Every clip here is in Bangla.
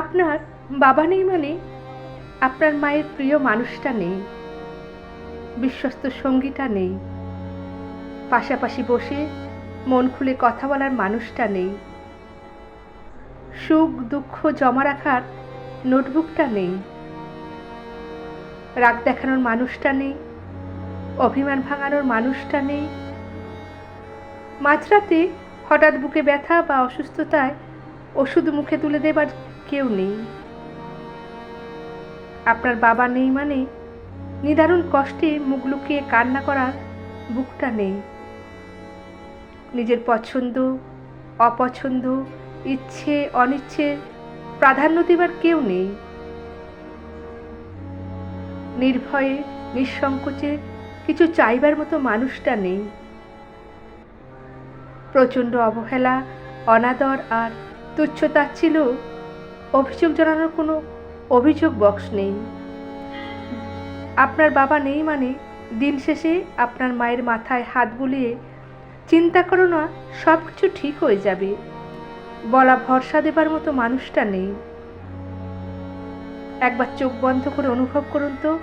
আপনার বাবা নেই মানে আপনার মায়ের প্রিয় মানুষটা নেই, বিশ্বস্ত সঙ্গীটা নেই, পাশাপাশি বসে মন খুলে কথা বলার মানুষটা নেই, সুখ দুঃখ জমা রাখার নোটবুকটা নেই, রাগ দেখানোর মানুষটা নেই, অভিমান ভাঙানোর মানুষটা নেই। মাঝরাতে হঠাৎ বুকে ব্যথা বা অসুস্থতায় ওষুধ মুখে তুলে দেবার কেউ নেই। আপনার বাবা নেই মানে নিদারুণ কষ্টে মুখ লুকিয়ে কান্না করার বুকটা নেই। নিজের পছন্দ, অপছন্দ, ইচ্ছে, অনিচ্ছে প্রাধান্য দেবার কেউ নেই। নির্ভয়ে, নিঃসংকোচে কিছু চাইবার মতো মানুষটা নেই। প্রচণ্ড অবহেলা, অনাদর আর তুচ্ছতাচ্ছিল অভিযোগ জানানোর কোনো অভিযোগ বক্স নেই। আপনার বাবা নেই মানে দিন শেষে আপনার মায়ের মাথায় হাত বুলিয়ে চিন্তা করো না সব কিছু ঠিক হয়ে যাবে। বলা ভরসা দেবার মতো মানুষটা নেই। একবার চোখ বন্ধ করে অনুভব করুন তো,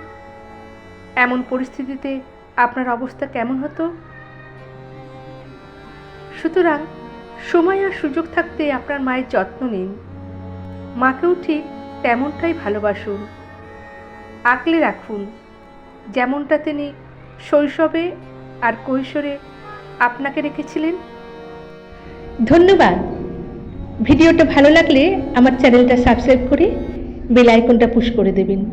এমন পরিস্থিতিতে আপনার অবস্থা কেমন হতো? সুতরাং সময় আর সুযোগ থাকতে আপনার মায়ের যত্ন নিন। মাকেও ঠিক তেমনটাই ভালোবাসুন। আঁকলে রাখুন। যেমনটা তিনি শৈশবে আর কৈশোরে আপনাকে রেখেছিলেন। ধন্যবাদ। ভিডিওটা ভালো লাগলে আমার চ্যানেলটা সাবস্ক্রাইব করে বেল আইকনটা পুশ করে দেবেন।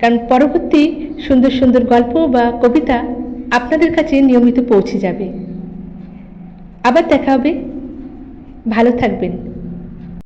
কারণ পরবর্তী সুন্দর সুন্দর গল্প বা কবিতা আপনাদের কাছে নিয়মিত পৌঁছে যাবে। আবার দেখা হবে। ভালো থাকবেন।